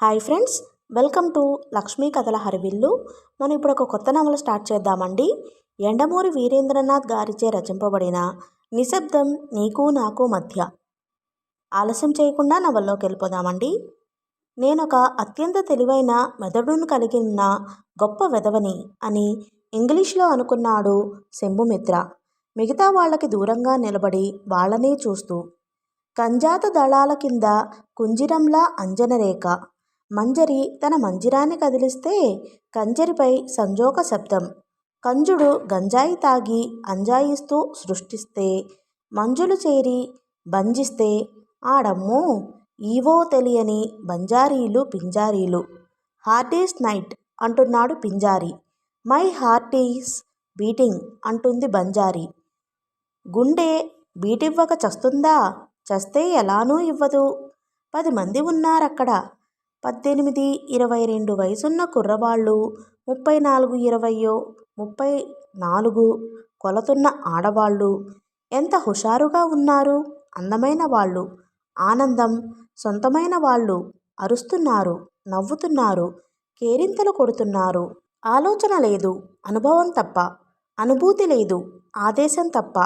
Hi friends welcome to Lakshmi కథల హరివిల్లు. మనం ఇప్పుడు ఒక కొత్త నవల స్టార్ట్ చేద్దామండి. ఎండమూరి వీరేంద్రనాథ్ గారిచే రచింపబడిన నిశ్శబ్దం నీకు నాకు మధ్య. ఆలస్యం చేయకుండా నవల్లోకి వెళ్ళిపోదామండి. నేను ఒక అత్యంత తెలివైన మెదడును కలిగి ఉన్న గొప్ప వెధవని అని ఇంగ్లీష్లో అనుకున్నాడు శంభుమిత్ర. మిగతా వాళ్ళకి దూరంగా నిలబడి వాళ్ళనే చూస్తూ కంజాత దళాల కింద కుంజిరంలా అంజనరేఖ మంజరి తన మంజిరాన్ని కదిలిస్తే కంజరిపై సంజోక శబ్దం. కంజుడు గంజాయి తాగి అంజాయిస్తూ సృష్టిస్తే మంజులు చేరి బంజిస్తే ఆడమ్మో ఈవో తెలియని బంజారీలు పింజారీలు. హార్డీస్ నైట్ అంటున్నాడు పింజారి. మై హార్టీస్ బీటింగ్ అంటుంది బంజారీ. గుండె బీటివ్వక చస్తుందా? చస్తే ఎలానూ ఇవ్వదు. పది మంది ఉన్నారక్కడ. పద్దెనిమిది ఇరవై రెండు వయసున్న కుర్రవాళ్ళు ముప్పై నాలుగు ఇరవయో ముప్పై నాలుగు కొలతున్న ఆడవాళ్ళు ఎంత హుషారుగా ఉన్నారు? అందమైన వాళ్ళు ఆనందం సొంతమైన వాళ్ళు అరుస్తున్నారు నవ్వుతున్నారు కేరింతలు కొడుతున్నారు. ఆలోచన లేదు అనుభవం తప్ప అనుభూతి లేదు ఆదేశం తప్ప.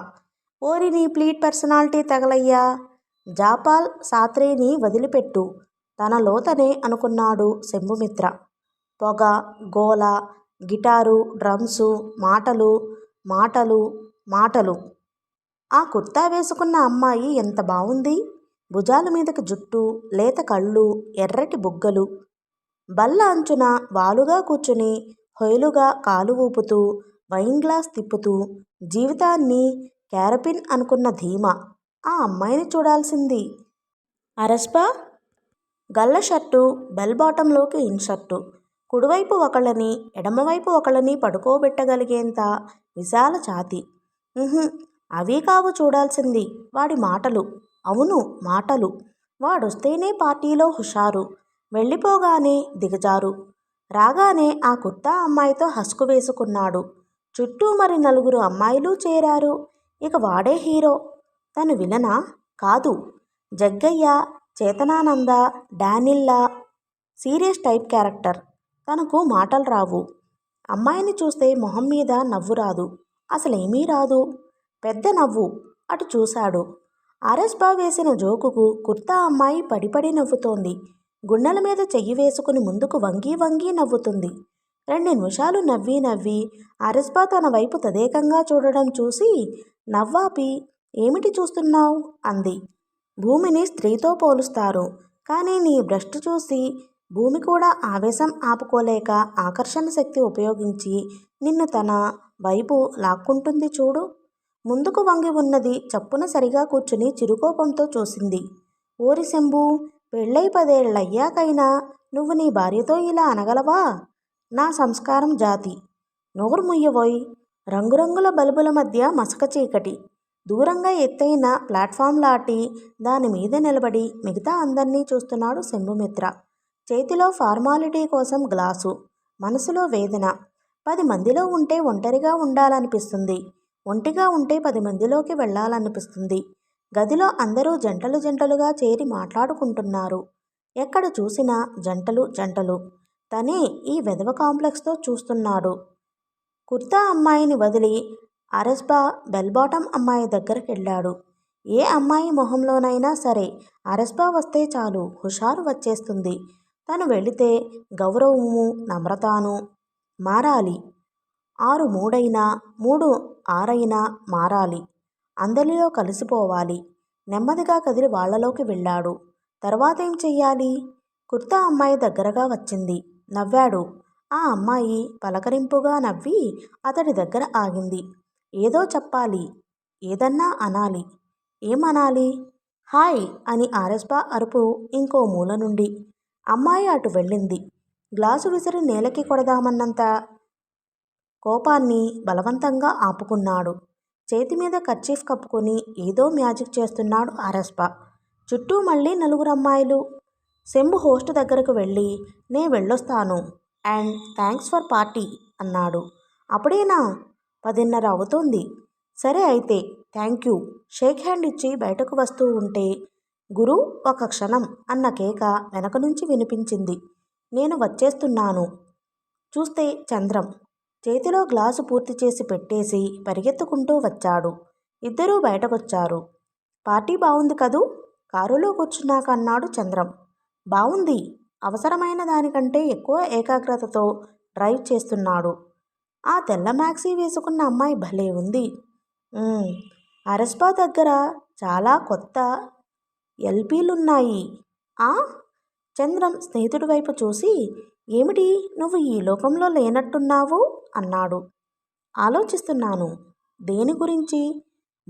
ఓరి నీ ప్లీట్ పర్సనాలిటీ తగలయ్యా. జాపాల్ సాత్రేని వదిలిపెట్టు. తన లోతనే అనుకున్నాడు శంభుమిత్ర. పొగ గోల గిటారు డ్రమ్సు మాటలు మాటలు మాటలు. ఆ కుర్తా వేసుకున్న అమ్మాయి ఎంత బాగుంది భుజాల మీదకి జుట్టు లేత కళ్ళు ఎర్రటి బుగ్గలు. బల్ల అంచున వాలుగా కూర్చుని హొయలుగా కాలు ఊపుతూ వైన్ గ్లాస్ తిప్పుతూ జీవితాన్ని క్యారపిన్ అనుకున్న ధీమ. ఆ అమ్మాయిని చూడాల్సింది. అరస్పా గల్ల షర్టు బెల్ బాటంలోకి ఇన్షర్టు కుడివైపు ఒకళ్ళని ఎడమవైపు ఒకళ్ళని పడుకోబెట్టగలిగేంత విశాల ఛాతి. ఉహుం, అవి కావు చూడాల్సింది వాడి మాటలు. అవును మాటలు. వాడొస్తేనే పార్టీలో హుషారు. వెళ్ళిపోగానే దిగజారు. రాగానే ఆ కుర్తా అమ్మాయితో హస్కు వేసుకున్నాడు. చుట్టూ మరి నలుగురు అమ్మాయిలు చేరారు. ఇక వాడే హీరో. తను విలనా? కాదు. జగ్గయ్య చేతనానంద డానిల్లా సీరియస్ టైప్ క్యారెక్టర్. తనకు మాటలు రావు. అమ్మాయిని చూస్తే మొహం మీద నవ్వు రాదు. అసలేమీ రాదు. పెద్ద నవ్వు. అటు చూశాడు. ఆర్ఎస్బా వేసిన జోకుకు కుర్తా అమ్మాయి పడిపడి నవ్వుతోంది. గుండెల మీద చెయ్యి వేసుకుని ముందుకు వంగి వంగి నవ్వుతుంది. రెండు నిమిషాలు నవ్వి నవ్వి ఆర్ఎస్బా తన వైపు తదేకంగా చూడడం చూసి నవ్వాపి ఏమిటి చూస్తున్నావు? అంది. భూమిని స్త్రీతో పోలుస్తారు. కానీ నీ భ్రష్టు చూసి భూమి కూడా ఆవేశం ఆపుకోలేక ఆకర్షణ శక్తి ఉపయోగించి నిన్ను తన వైపు లాక్కుంటుంది చూడు. ముందుకు వంగి ఉన్నది చప్పున సరిగా కూర్చుని చిరుకోపంతో చూసింది. ఓరి శంభు పెళ్ళై పదేళ్ళయ్యాకైనా నువ్వు నీ భార్యతో ఇలా అనగలవా? నా సంస్కారం జాతి. నోరు ముయ్యబోయ్ రంగురంగుల బల్బుల మధ్య మసక చీకటి. దూరంగా ఎత్తైన ప్లాట్ఫామ్ లాటి దాని మీద నిలబడి మిగతా అందర్నీ చూస్తున్నాడు శంభుమిత్ర. చేతిలో ఫార్మాలిటీ కోసం గ్లాసు మనసులో వేదన. పది మందిలో ఉంటే ఒంటరిగా ఉండాలనిపిస్తుంది. ఒంటిగా ఉంటే పది మందిలోకి వెళ్ళాలనిపిస్తుంది. గదిలో అందరూ జంటలు జంటలుగా చేరి మాట్లాడుకుంటున్నారు. ఎక్కడ చూసినా జంటలు జంటలు. తనే ఈ వెధవ కాంప్లెక్స్తో చూస్తున్నాడు. కుర్తా అమ్మాయిని వదిలి అరెస్బా బెల్బాటం అమ్మాయి దగ్గరికి వెళ్ళాడు ఏ అమ్మాయి మొహంలోనైనా సరే అరెస్బా వస్తే చాలు హుషారు వచ్చేస్తుంది. తను వెళితే గౌరవము నమ్రతాను మారాలి. ఆరు మూడైనా మూడు ఆరైనా మారాలి. అందరిలో కలిసిపోవాలి. నెమ్మదిగా కదిలి వాళ్ళలోకి వెళ్ళాడు. తర్వాత ఏం చెయ్యాలి? కుర్తా అమ్మాయి దగ్గరగా వచ్చింది. నవ్వాడు. ఆ అమ్మాయి పలకరింపుగా నవ్వి అతడి దగ్గర ఆగింది. ఏదో చెప్పాలి. ఏదన్నా అనాలి. ఏమనాలి? హాయ్ అని ఆర్ఎస్బా అరుపు ఇంకో మూల నుండి. అమ్మాయి అటు వెళ్ళింది. గ్లాసు విసిరి నేలకి కొడదామన్నంత కోపాన్ని బలవంతంగా ఆపుకున్నాడు. చేతి మీద కర్చీఫ్ కప్పుకొని ఏదో మ్యాజిక్ చేస్తున్నాడు ఆరెస్బా చుట్టూ మళ్ళీ నలుగురు అమ్మాయిలు. శంభు హోస్ట్ దగ్గరకు వెళ్ళి నే వెళ్ళొస్తాను. అండ్ థ్యాంక్స్ ఫర్ పార్టీ అన్నాడు. అప్పుడేనా? పదిన్నర అవుతోంది. సరే అయితే థ్యాంక్ యూ. షేక్ హ్యాండ్ ఇచ్చి బయటకు వస్తూ ఉంటే గురు ఒక క్షణం అన్న కేక వెనక నుంచి వినిపించింది. నేను వచ్చేస్తున్నాను. చూస్తే చంద్రం చేతిలో గ్లాసు పూర్తి చేసి పెట్టేసి పరిగెత్తుకుంటూ వచ్చాడు. ఇద్దరూ బయటకొచ్చారు. పార్టీ బాగుంది కదూ? కారులో కూర్చున్నాక అన్నాడు చంద్రం. బాగుంది అవసరమైన దానికంటే ఎక్కువ ఏకాగ్రతతో డ్రైవ్ చేస్తున్నాడు. ఆ తెల్ల మ్యాక్సీ వేసుకున్న అమ్మాయి భలే ఉంది. అరస్పా దగ్గర చాలా కొత్త ఎల్పీలున్నాయి. ఆ? చంద్రం స్నేహితుడి వైపు చూసి ఏమిటి నువ్వు ఈ లోకంలో లేనట్టున్నావు? అన్నాడు. ఆలోచిస్తున్నాను. దేని గురించి?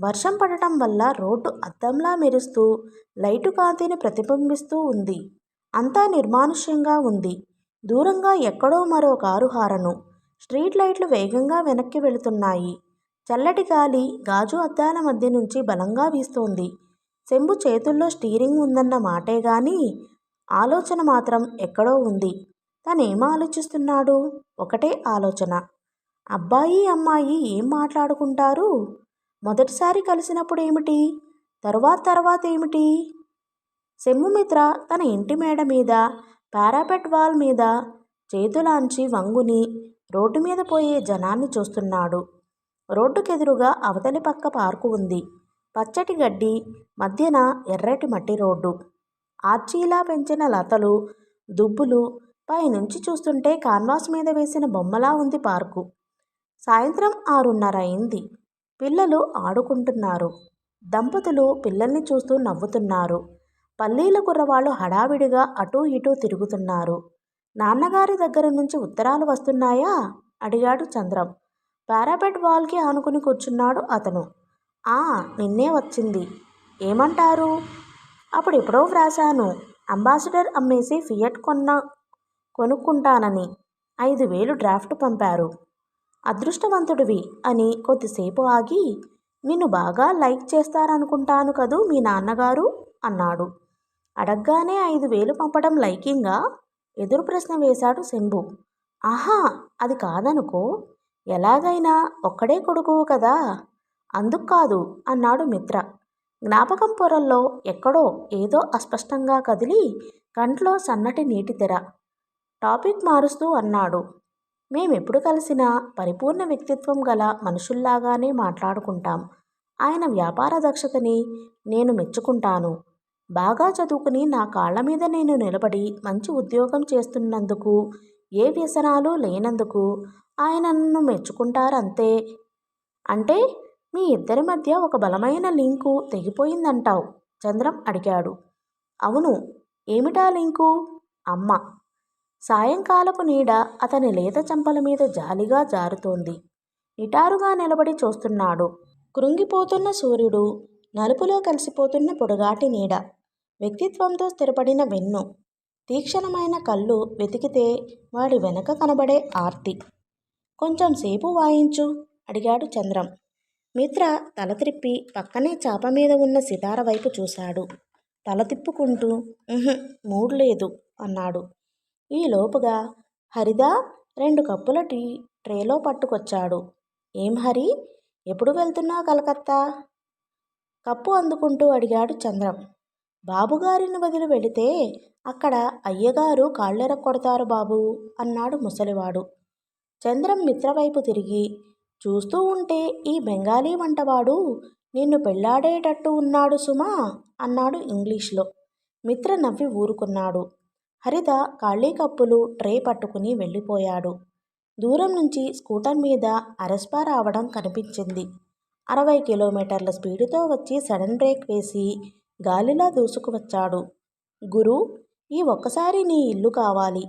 వర్షం పడటం వల్ల రోడ్డు అద్దంలా మెరుస్తూ లైటు కాంతిని ప్రతిబింబిస్తూ ఉంది. అంతా నిర్మానుష్యంగా ఉంది. దూరంగా ఎక్కడో మరో కారు హారను స్ట్రీట్ లైట్లు వేగంగా వెనక్కి వెళుతున్నాయి. చల్లటి గాలి గాజు అద్దాల మధ్య నుంచి బలంగా వీస్తోంది. శంభు చేతుల్లో స్టీరింగ్ ఉందన్న మాటే గాని ఆలోచన మాత్రం ఎక్కడో ఉంది. తనేం ఆలోచిస్తున్నాడు? ఒకటే ఆలోచన. అబ్బాయి అమ్మాయి ఏం మాట్లాడుకుంటారు? మొదటిసారి కలిసినప్పుడు ఏమిటి? తరువాత తర్వాత ఏమిటి? మిత్ర తన ఇంటి మేడ మీద పారాపెట్ వాల్ మీద చేతులాంచి వంగుని రోడ్డు మీద పోయే జనాన్ని చూస్తున్నాడు. రోడ్డుకెదురుగా అవతలి పక్క పార్కు ఉంది. పచ్చటి గడ్డి మధ్యన ఎర్రటి మట్టి రోడ్డు. ఆర్చీలా పెంచిన లతలు దుబ్బులు పైనుంచి చూస్తుంటే కాన్వాస్ మీద వేసిన బొమ్మలా ఉంది పార్కు. సాయంత్రం ఆరున్నర అయింది. పిల్లలు ఆడుకుంటున్నారు. దంపతులు పిల్లల్ని చూస్తూ నవ్వుతున్నారు. పల్లీల కుర్రవాళ్ళు హడావిడిగా అటూ ఇటూ తిరుగుతున్నారు. నాన్నగారి దగ్గర నుంచి ఉత్తరాలు వస్తున్నాయా? అడిగాడు చంద్రం. పారాపెట్ వాల్కి ఆనుకుని కూర్చున్నాడు అతను. ఆ నిన్నే వచ్చింది. ఏమంటారు? అప్పుడు ఎప్పుడో వ్రాశాను. అంబాసిడర్ అమ్మేసి ఫియట్ కొన్న కొనుక్కుంటానని. ఐదు వేలు డ్రాఫ్ట్ పంపారు. అదృష్టవంతుడివి అని కొద్దిసేపు ఆగి నిన్ను బాగా లైక్ చేస్తారనుకుంటాను కదూ మీ నాన్నగారు? అన్నాడు. అడగ్గానే ఐదు వేలు పంపడం లైకింగా? ఎదురు ప్రశ్న వేశాడు శంభు. ఆహా అది కాదనుకో. ఎలాగైనా ఒక్కడే కొడుకువు కదా. అందుకు కాదు అన్నాడు మిత్ర. జ్ఞాపకం పొరల్లో ఎక్కడో ఏదో అస్పష్టంగా కదిలి కంట్లో సన్నటి నీటి తెర. టాపిక్ మారుస్తూ అన్నాడు. మేమెప్పుడు కలిసినా పరిపూర్ణ వ్యక్తిత్వం గల మనుషుల్లాగానే మాట్లాడుకుంటాం. ఆయన వ్యాపార దక్షతని నేను మెచ్చుకుంటాను. బాగా చదువుకుని నా కాళ్ళ మీద నేను నిలబడి మంచి ఉద్యోగం చేస్తున్నందుకు ఏ వ్యసనాలు లేనందుకు ఆయన నన్ను మెచ్చుకుంటారంతే? అంటే మీ ఇద్దరి మధ్య ఒక బలమైన లింకు తెగిపోయిందంటావు? చంద్రం అడిగాడు. అవును. ఏమిటా లింకు? అమ్మ. సాయంకాలపు నీడ అతని లేత చెంపల మీద జాలిగా జారుతోంది. నిటారుగా నిలబడి చూస్తున్నాడు. కృంగిపోతున్న సూర్యుడు నలుపులో కలిసిపోతున్న పొడుగాటి నీడ. వ్యక్తిత్వంతో స్థిరపడిన వెన్ను. తీక్షణమైన కళ్ళు వెతికితే వాడి వెనక కనబడే ఆర్తి. కొంచెం సేపు వాయించు అడిగాడు చంద్రం. మిత్ర తల త్రిప్పి పక్కనే చాప మీద ఉన్న సితార వైపు చూశాడు. తల తిప్పుకుంటూ "ఉహుం, మూడ్ లేదు అన్నాడు. ఈ లోపుగా హరిదా రెండు కప్పుల టీ ట్రేలో పట్టుకొచ్చాడు. ఏం హరి? ఎప్పుడు వెళ్తున్నావు కలకత్తా? కప్పు అందుకుంటూ అడిగాడు చంద్రం. బాబుగారిని వదిలి వెళితే అక్కడ అయ్యగారు కాళ్ళెర కొడతారు బాబు అన్నాడు ముసలివాడు. చంద్రం మిత్రవైపు తిరిగి చూస్తూ ఉంటే ఈ బెంగాలీ వంటవాడు నిన్ను పెళ్ళాడేటట్టు ఉన్నాడు సుమా అన్నాడు ఇంగ్లీష్లో. మిత్ర నవ్వి ఊరుకున్నాడు. హరిత ఖాళీ కప్పులు ట్రే పట్టుకుని వెళ్ళిపోయాడు. దూరం నుంచి స్కూటర్ మీద అరెస్పా రావడం కనిపించింది. అరవై కిలోమీటర్ల స్పీడుతో వచ్చి సడన్ బ్రేక్ వేసి గాలిలా దూసుకువచ్చాడు. గురు ఈ ఒక్కసారి నీ ఇల్లు కావాలి.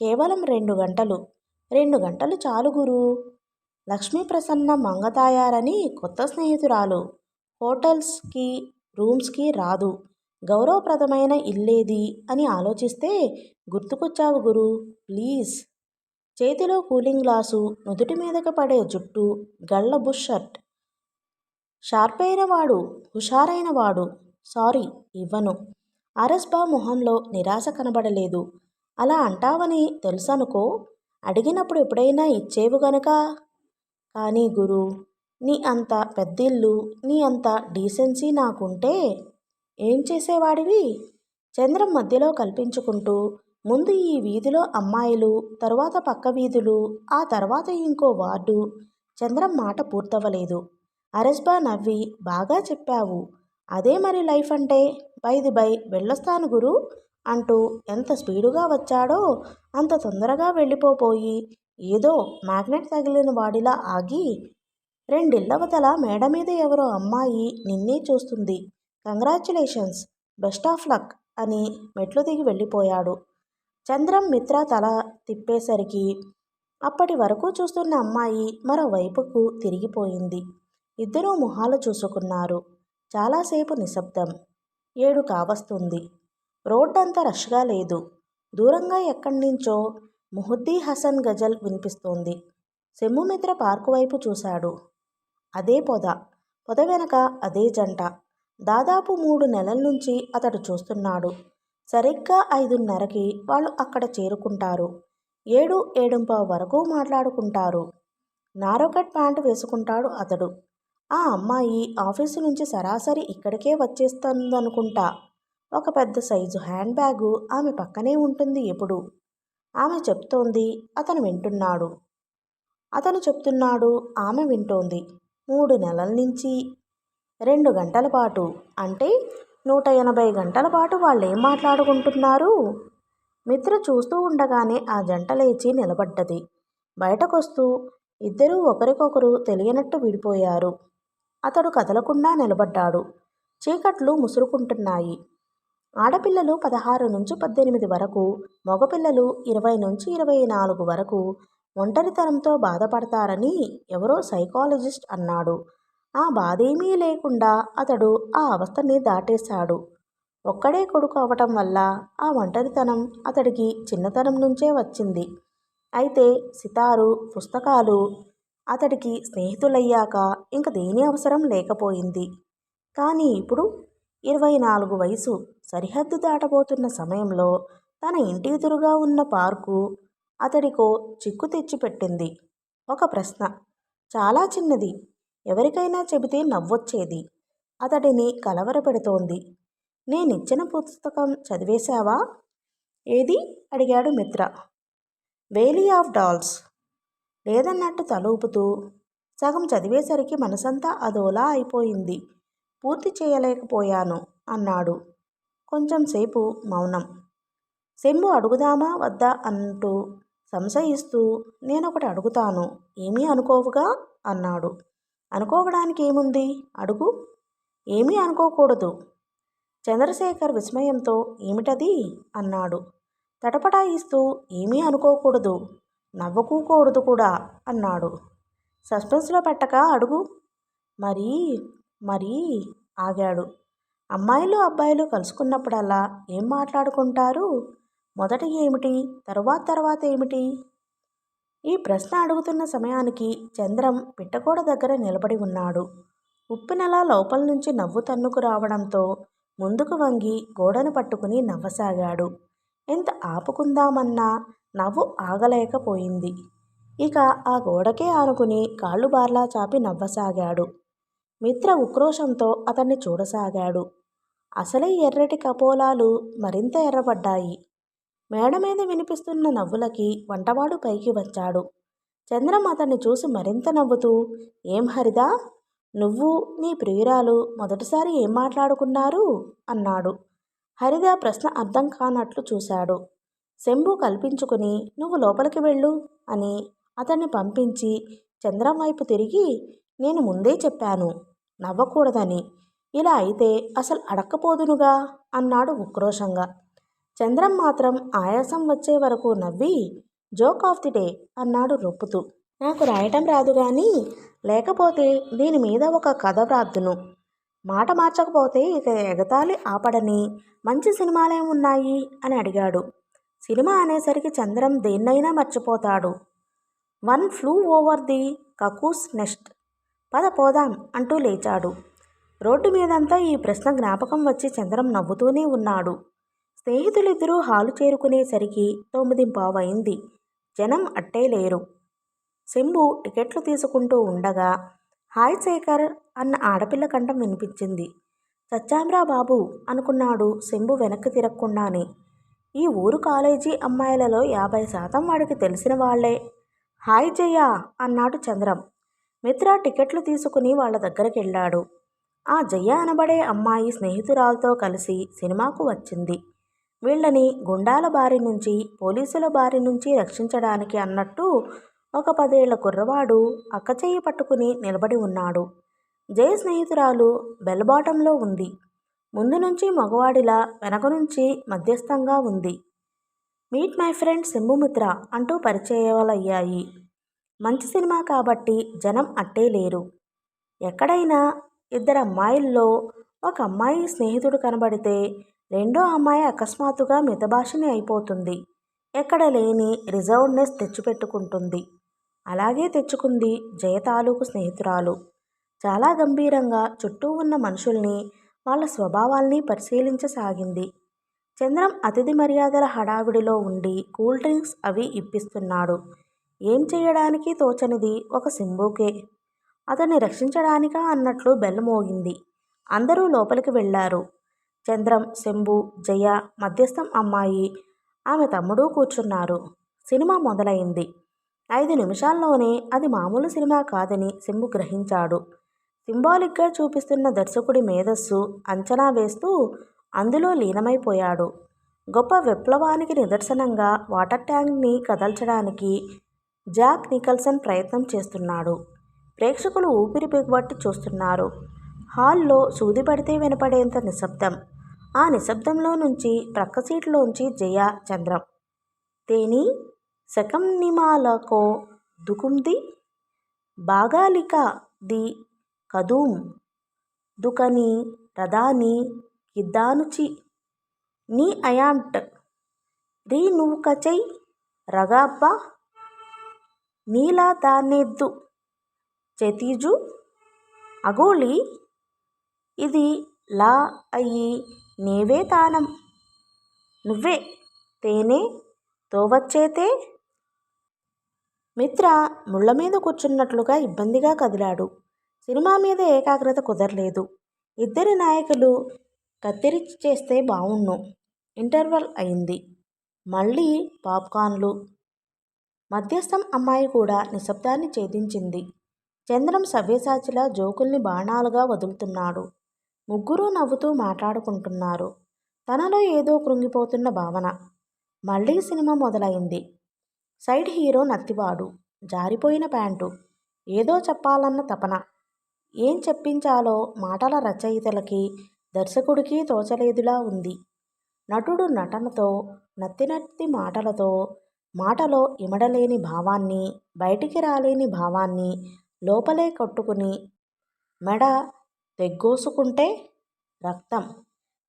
కేవలం రెండు గంటలు. రెండు గంటలు చాలు గురు. లక్ష్మీ ప్రసన్న మంగతాయారని కొత్త స్నేహితురాలు. హోటల్స్కి రూమ్స్కి రాదు. గౌరవప్రదమైన ఇల్లేది అని ఆలోచిస్తే గుర్తుకొచ్చావు గురు. ప్లీజ్. చేతిలో కూలింగ్ గ్లాసు నుదుటి మీదకి పడే జుట్టు గళ్ళ బుషర్ట్ షార్ప్ షార్పైన వాడు హుషారైన వాడు. సారీ ఇవ్వను. అరస్బా మొహంలో నిరాశ కనబడలేదు. అలా అంటావని తెలుసనుకో? అడిగినప్పుడు ఎప్పుడైనా ఇచ్చేవు గనక? కానీ గురు నీ అంత పెద్దిల్లు నీ అంత డీసెన్సీ నాకుంటే ఏం చేసేవాడివి? చంద్రం మధ్యలో కల్పించుకుంటూ ముందు ఈ వీధిలో అమ్మాయిలు తరువాత పక్క వీధులు ఆ తర్వాత ఇంకో వార్డు. చంద్రం మాట పూర్తవ్వలేదు. అరెస్బా నవ్వి బాగా చెప్పావు. అదే మరి లైఫ్ అంటే? బైది బై వెళ్ళొస్తాను గురు. అంటూ ఎంత స్పీడుగా వచ్చాడో అంత తొందరగా వెళ్ళిపోపోయి ఏదో మ్యాగ్నెట్ తగిలిన వాడిలా ఆగి రెండిళ్ళవతల మేడ మీద ఎవరో అమ్మాయి నిన్నే చూస్తుంది. కంగ్రాచులేషన్స్ బెస్ట్ ఆఫ్ లక్ అని మెట్లు దిగి వెళ్ళిపోయాడు. చంద్రం మిత్ర తల తిప్పేసరికి అప్పటి వరకు చూస్తున్న అమ్మాయి మరోవైపుకు తిరిగిపోయింది. ఇద్దరూ మొహాలు చూసుకున్నారు. చాలాసేపు నిశ్శబ్దం. ఏడు కావస్తుంది. రోడ్డంతా రష్గా లేదు. దూరంగా ఎక్కడి నుంచో ముహుద్దీ హసన్ గజల్ వినిపిస్తోంది. సెమ్ముమిత్ర పార్కు వైపు చూశాడు. అదే పొద. పొద వెనక అదే జంట. దాదాపు మూడు నెలల నుంచి అతడు చూస్తున్నాడు. సరిగ్గా ఐదున్నరకి వాళ్ళు అక్కడ చేరుకుంటారు. ఏడు ఏడుంప వరకు మాట్లాడుకుంటారు. నారోకట్ ప్యాంటు వేసుకుంటాడు అతడు. ఆ అమ్మాయి ఆఫీసు నుంచి సరాసరి ఇక్కడికే వచ్చేస్తుందనుకుంటా. ఒక పెద్ద సైజు హ్యాండ్ బ్యాగు ఆమె పక్కనే ఉంటుంది ఎప్పుడు. ఆమె చెప్తోంది అతను వింటున్నాడు. అతను చెప్తున్నాడు ఆమె వింటోంది. మూడు నెలల నుంచి. రెండు గంటల పాటు. అంటే నూట ఎనభై గంటల పాటు వాళ్ళు ఏం మాట్లాడుకుంటున్నారు? మిత్ర చూస్తూ ఉండగానే ఆ జంట లేచి నిలబడ్డది. బయటకొస్తూ ఇద్దరూ ఒకరికొకరు తెలియనట్టు విడిపోయారు. అతడు కదలకుండా నిలబడ్డాడు. చీకట్లు ముసురుకుంటున్నాయి. ఆడపిల్లలు పదహారు నుంచి పద్దెనిమిది వరకు మగపిల్లలు ఇరవై నుంచి ఇరవై నాలుగు వరకు ఒంటరితనంతో బాధపడతారని ఎవరో సైకాలజిస్ట్ అన్నాడు. ఆ బాధేమీ లేకుండా అతడు ఆ అవస్థని దాటేశాడు. ఒక్కడే కొడుకు అవటం వల్ల ఆ ఒంటరితనం అతడికి చిన్నతనం నుంచే వచ్చింది. అయితే సితారు పుస్తకాలు అతడికి స్నేహితులయ్యాక ఇంక దేని అవసరం లేకపోయింది. కానీ ఇప్పుడు ఇరవై నాలుగు వయసు సరిహద్దు దాటబోతున్న సమయంలో తన ఇంటి ఎదురుగా ఉన్న పార్కు అతడికో చిక్కు తెచ్చిపెట్టింది. ఒక ప్రశ్న. చాలా చిన్నది. ఎవరికైనా చెబితే నవ్వొచ్చేది. అతడిని కలవరపెడుతోంది. నేనిచ్చిన పుస్తకం చదివేశావా? ఏది? అడిగాడు మిత్ర. Valley of dolls. లేదన్నట్టు తలూపుతూ సగం చదివేసరికి మనసంతా అదోలా అయిపోయింది. పూర్తి చేయలేకపోయాను అన్నాడు. కొంచెం సేపు మౌనం. శంభు అడుగుదామా వద్దా? అంటూ సంశయిస్తూ నేనొకటి అడుగుతాను. ఏమీ అనుకోవుగా? అన్నాడు. అనుకోవడానికి ఏముంది? అడుగు. ఏమీ అనుకోకూడదు. చంద్రశేఖర్ విస్మయంతో ఏమిటది? అన్నాడు. తటపటాయిస్తూ ఏమీ అనుకోకూడదు. నవ్వకూకూడదు కూడా అన్నాడు. సస్పెన్స్లో పెట్టక అడుగు. మరీ మరీ ఆగాడు. అమ్మాయిలు అబ్బాయిలు కలుసుకున్నప్పుడల్లా ఏం మాట్లాడుకుంటారు? మొదట ఏమిటి? తరువాత తర్వాత ఏమిటి? ఈ ప్రశ్న అడుగుతున్న సమయానికి చంద్రం పిట్టకోడ దగ్గర నిలబడి ఉన్నాడు. ఉప్పినలా లోపల నుంచి నవ్వు తన్నుకు రావడంతో ముందుకు వంగి గోడను పట్టుకుని నవ్వసాగాడు. ఎంత ఆపుకుందామన్నా నవ్వు ఆగలేకపోయింది. ఇక ఆ గోడకే ఆనుకుని కాళ్ళు బార్లా చాపి నవ్వసాగాడు. మిత్ర ఉక్రోషంతో అతన్ని చూడసాగాడు. అసలే ఎర్రటి కపోలాలు మరింత ఎర్రబడ్డాయి. మేడ మీద వినిపిస్తున్న నవ్వులకి వంటవాడు పైకి వచ్చాడు. చంద్రం అతన్ని చూసి మరింత నవ్వుతూ ఏం హరిదా? నువ్వు నీ ప్రియురాలు మొదటిసారి ఏం మాట్లాడుకున్నారు? అన్నాడు. హరిద ప్రశ్న అర్థం కానట్లు చూశాడు. శంభు కల్పించుకుని నువ్వు లోపలికి వెళ్ళు అని అతన్ని పంపించి చంద్రం వైపు తిరిగి నేను ముందే చెప్పాను నవ్వకూడదని. ఇలా అయితే అసలు అడక్కపోదునుగా అన్నాడు ఉక్రోషంగా. చంద్రం మాత్రం ఆయాసం వచ్చే వరకు నవ్వి జోక్ ఆఫ్ ది డే అన్నాడు రొప్పుతూ. నాకు రాయటం రాదు కానీ లేకపోతే దీని మీద ఒక కథ వ్రాద్దును. మాట మార్చకపోతే ఇక ఎగతాళి ఆపడని మంచి సినిమాలే ఉన్నాయి అని అడిగాడు. సినిమా అనేసరికి చంద్రం దేన్నైనా మర్చిపోతాడు. One flew over the cuckoo's nest. పద పోదాం అంటూ లేచాడు. రోడ్డు మీదంతా ఈ ప్రశ్న జ్ఞాపకం వచ్చి చంద్రం నవ్వుతూనే ఉన్నాడు. స్నేహితులిద్దరూ హాలు చేరుకునేసరికి తొమ్మిదింపావైంది. జనం అట్టే లేరు. శంభు టికెట్లు తీసుకుంటూ ఉండగా హాయ్ శేఖర్ అన్న ఆడపిల్ల కంఠం వినిపించింది. చచ్చాంరా బాబు అనుకున్నాడు శంభు వెనక్కి తిరగకుండానే. ఈ ఊరు కాలేజీ అమ్మాయిలలో యాభై శాతం వాడికి తెలిసిన వాళ్ళే. హాయ్ జయ అన్నాడు చంద్రం. మిత్ర టికెట్లు తీసుకుని వాళ్ళ దగ్గరికి వెళ్ళాడు ఆ జయ అనబడే అమ్మాయి స్నేహితురాలతో కలిసి సినిమాకు వచ్చింది. వీళ్ళని గుండాల బారి నుంచి పోలీసుల బారి నుంచి రక్షించడానికి అన్నట్టు ఒక పదేళ్ళ కుర్రవాడు అక్కచెయ్యి పట్టుకుని నిలబడి ఉన్నాడు. జయ స్నేహితురాలు బెల్బాటంలో ఉంది. ముందు నుంచి మగవాడిలా వెనక నుంచి మధ్యస్థంగా ఉంది. మీట్ మై ఫ్రెండ్ సింబుమిత్ర అంటూ పరిచయాలయ్యాయి మంచి సినిమా కాబట్టి జనం అట్టే లేరు. ఎక్కడైనా ఇద్దరు అమ్మాయిల్లో ఒక అమ్మాయి స్నేహితుడు కనబడితే రెండో అమ్మాయి అకస్మాత్తుగా మితభాషిని అయిపోతుంది. ఎక్కడ లేని రిజర్వ్డ్నెస్ తెచ్చిపెట్టుకుంటుంది. అలాగే తెచ్చుకుంది జయ తాలూకు స్నేహితురాలు. చాలా గంభీరంగా చుట్టూ ఉన్న మనుషుల్ని వాళ్ళ స్వభావాల్ని పరిశీలించసాగింది. చంద్రం అతిథి మర్యాదల హడావిడిలో ఉండి కూల్ డ్రింక్స్ అవి ఇప్పిస్తున్నాడు. ఏం చేయడానికి తోచనిది ఒక సింబుకే. అతన్ని రక్షించడానికా అన్నట్లు బెల్ల మోగింది. అందరూ లోపలికి వెళ్ళారు. చంద్రం శంభు జయ మధ్యస్థం అమ్మాయి ఆమె తమ్ముడు కూర్చున్నారు. సినిమా మొదలైంది. ఐదు నిమిషాల్లోనే అది మామూలు సినిమా కాదని శంభు గ్రహించాడు. సింబాలిక్గా చూపిస్తున్న దర్శకుడి మేధస్సు అంచనా వేస్తూ అందులో లీనమైపోయాడు. గొప్ప విప్లవానికి నిదర్శనంగా వాటర్ ట్యాంక్ని కదల్చడానికి జాక్ నికల్సన్ ప్రయత్నం చేస్తున్నాడు. ప్రేక్షకులు ఊపిరి బిగబట్టి చూస్తున్నారు. హాల్లో సూది పడితే వినపడేంత నిశ్శబ్దం. ఆ నిశ్శబ్దంలో నుంచి ప్రక్క సీట్లోంచి జయ చంద్రం. తేని శకం నిమాలకో దుకుంది బాగాలిక ది కదూం? దుకని రదాని కిద్దానుచి నీ అయాంట్. రీ నువ్వు కచై రగాబ్బ నీలా దాన్నెద్దు. చెతీజు అగోళి ఇది లా అయ్యి నేవే తానం నువ్వే తేనే తోవచ్చేతే? మిత్ర ముళ్ళ మీద కూర్చున్నట్లుగా ఇబ్బందిగా కదిలాడు. సినిమా మీద ఏకాగ్రత కుదరలేదు. ఇద్దరి నాయకులు కత్తిరించి చేస్తే బావుండు ఇంటర్వల్ అయింది. మళ్ళీ పాప్కార్న్లు. మధ్యస్థం అమ్మాయి కూడా నిశ్శబ్దాన్ని ఛేదించింది. చంద్రం సవ్యసాచిలా జోకుల్ని బాణాలుగా వదులుతున్నాడు. ముగ్గురూ నవ్వుతూ మాట్లాడుకుంటున్నారు. తనలో ఏదో కృంగిపోతున్న భావన. మళ్ళీ సినిమా మొదలైంది. సైడ్ హీరో నత్తివాడు. జారిపోయిన ప్యాంటు. ఏదో చెప్పాలన్న తపన. ఏం చెప్పించాలో మాటల రచయితలకి దర్శకుడికి తోచలేదులా ఉంది. నటుడు నటనతో నత్తినత్తి మాటలతో మాటలో ఇమడలేని భావాన్ని బయటికి రాలేని భావాన్ని లోపలే కట్టుకుని మెడ తెగ్గోసుకుంటే రక్తం.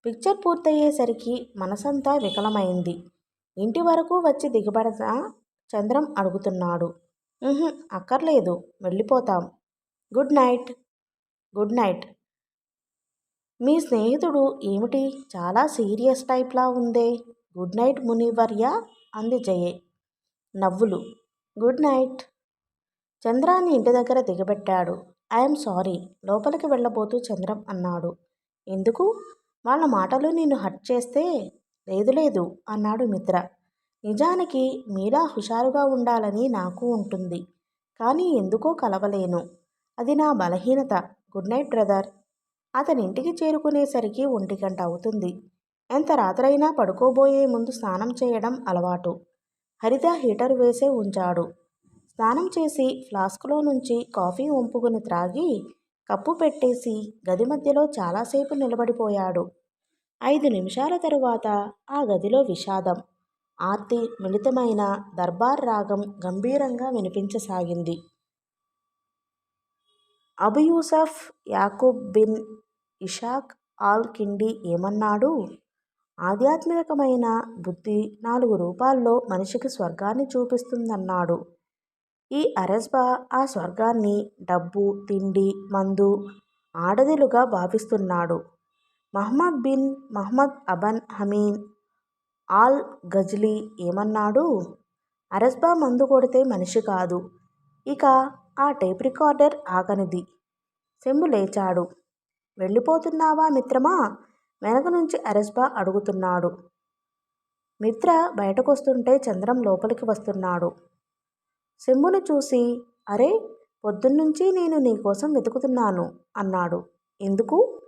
పిక్చర్ పూర్తయ్యేసరికి మనసంతా వికలమైంది. ఇంటి వరకు వచ్చి దిగబడతా చంద్రం అడుగుతున్నాడు. అక్కర్లేదు వెళ్ళిపోతాం. Good night. Good night. మీ స్నేహితుడు ఏమిటి? చాలా సీరియస్ టైప్లా ఉందే. గుడ్ నైట్ మునివర్య అంది జయే. నవ్వులు. Good night. చంద్రాన్ని ఇంటి దగ్గర దిగబెట్టాడు. I'm sorry. లోపలికి వెళ్ళబోతూ చంద్రం అన్నాడు. ఎందుకు? వాళ్ళ మాటలు నిన్ను హట్ చేస్తే? లేదు లేదు అన్నాడు మిత్ర. నిజానికి మీలా హుషారుగా ఉండాలని నాకు ఉంటుంది. కానీ ఎందుకో కలవలేను. అది నా బలహీనత. Good night brother. అతని ఇంటికి చేరుకునేసరికి ఒంటి గంట అవుతుంది. ఎంత రాత్రైనా పడుకోబోయే ముందు స్నానం చేయడం అలవాటు. హరిత హీటర్ వేసే ఉంచాడు. స్నానం చేసి ఫ్లాస్క్లో నుంచి కాఫీ వంపుకుని త్రాగి కప్పు పెట్టేసి గది మధ్యలో చాలాసేపు నిలబడిపోయాడు. ఐదు నిమిషాల తరువాత ఆ గదిలో విషాదం ఆర్తి మిళితమైన దర్బార్ రాగం గంభీరంగా వినిపించసాగింది. Abu Yusuf Yaqub bin Ishaq al Kindi ఏమన్నాడు? ఆధ్యాత్మికమైన బుద్ధి నాలుగు రూపాల్లో మనిషికి స్వర్గాన్ని చూపిస్తుందన్నాడు. ఈ అరెస్బా ఆ స్వర్గాన్ని డబ్బు తిండి మందు ఆడదిలుగా భావిస్తున్నాడు. మహమ్మద్ బిన్ మహమ్మద్ అబన్ హమీన్ ఆల్ గజ్లీ ఏమన్నాడు? అరెస్బా మందు కొడితే మనిషి కాదు. ఇక ఆ టేప్ రికార్డర్ ఆగనిది. శంభు లేచాడు. వెళ్ళిపోతున్నావా మిత్రమా? వెనక నుంచి అరెస్బా అడుగుతున్నాడు. మిత్ర బయటకొస్తుంటే చంద్రం లోపలికి వస్తున్నాడు. శంభును చూసి అరే పొద్దున్నుంచి నేను నీకోసం వెతుకుతున్నాను అన్నాడు. ఎందుకు?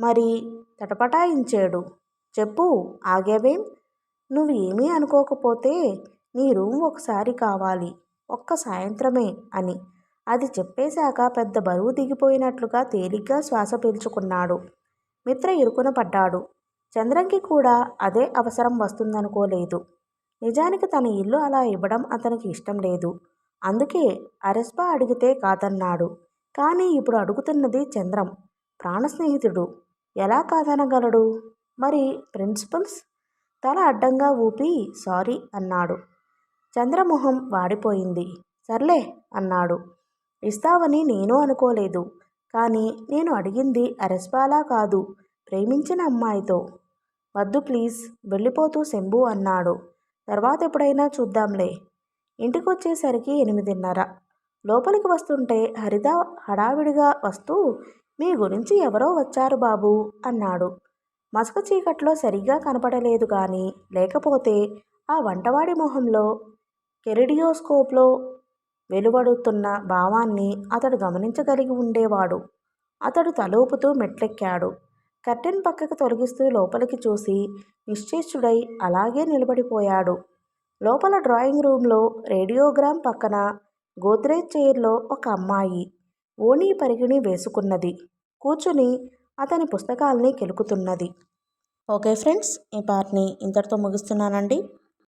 మరి తటపటాయించాడు. చెప్పు ఆగేవేం? నువ్వు ఏమీ అనుకోకపోతే నీ రూమ్ ఒకసారి కావాలి. ఒక్క సాయంత్రమే అని. అది చెప్పేశాక పెద్ద బరువు దిగిపోయినట్లుగా తేలిగ్గా శ్వాస పీల్చుకున్నాడు. మిత్ర ఇరుకున పడ్డాడు. చంద్రంకి కూడా అదే అవసరం వస్తుందనుకోలేదు. నిజానికి తన ఇల్లు అలా ఇవ్వడం అతనికి ఇష్టం లేదు. అందుకే అరెస్పా అడిగితే కాదన్నాడు. కానీ ఇప్పుడు అడుగుతున్నది చంద్రం. ప్రాణ స్నేహితుడు ఎలా కాదనగలడు? మరి ప్రిన్సిపల్స్? తల అడ్డంగా ఊపి సారీ అన్నాడు. చంద్రమొహం వాడిపోయింది. సర్లే అన్నాడు. ఇస్తావని నేను అనుకోలేదు. కానీ నేను అడిగింది అరెస్పాలా కాదు ప్రేమించిన అమ్మాయితో. వద్దు ప్లీజ్ వెళ్ళిపోతూ శంభు అన్నాడు. తర్వాత ఎప్పుడైనా చూద్దాంలే. ఇంటికొచ్చేసరికి ఎనిమిదిన్నర. లోపలికి వస్తుంటే హరిత హడావిడిగా వస్తూ మీ గురించి ఎవరో వచ్చారు బాబు? అన్నాడు. మసక చీకట్లో సరిగ్గా కనపడలేదు కానీ లేకపోతే ఆ వంటవాడి మొహంలో కెరిడియోస్కోప్లో వెలువడుతున్న భావాన్ని అతడు గమనించగలిగి ఉండేవాడు. అతడు తలూపుతూ మెట్లెక్కాడు. కర్టెన్ పక్కకు తొలగిస్తూ లోపలికి చూసి నిశ్చేష్టుడై అలాగే నిలబడిపోయాడు. లోపల డ్రాయింగ్ రూమ్లో రేడియోగ్రామ్ పక్కన గోద్రేజ్ చైర్లో ఒక అమ్మాయి ఓణీ పరిగిణి వేసుకున్నది. కూర్చుని అతని పుస్తకాల్ని కెలుకుతున్నది. ఓకే ఫ్రెండ్స్ ఈ పార్ట్ని ఇంతటితో ముగిస్తున్నానండి.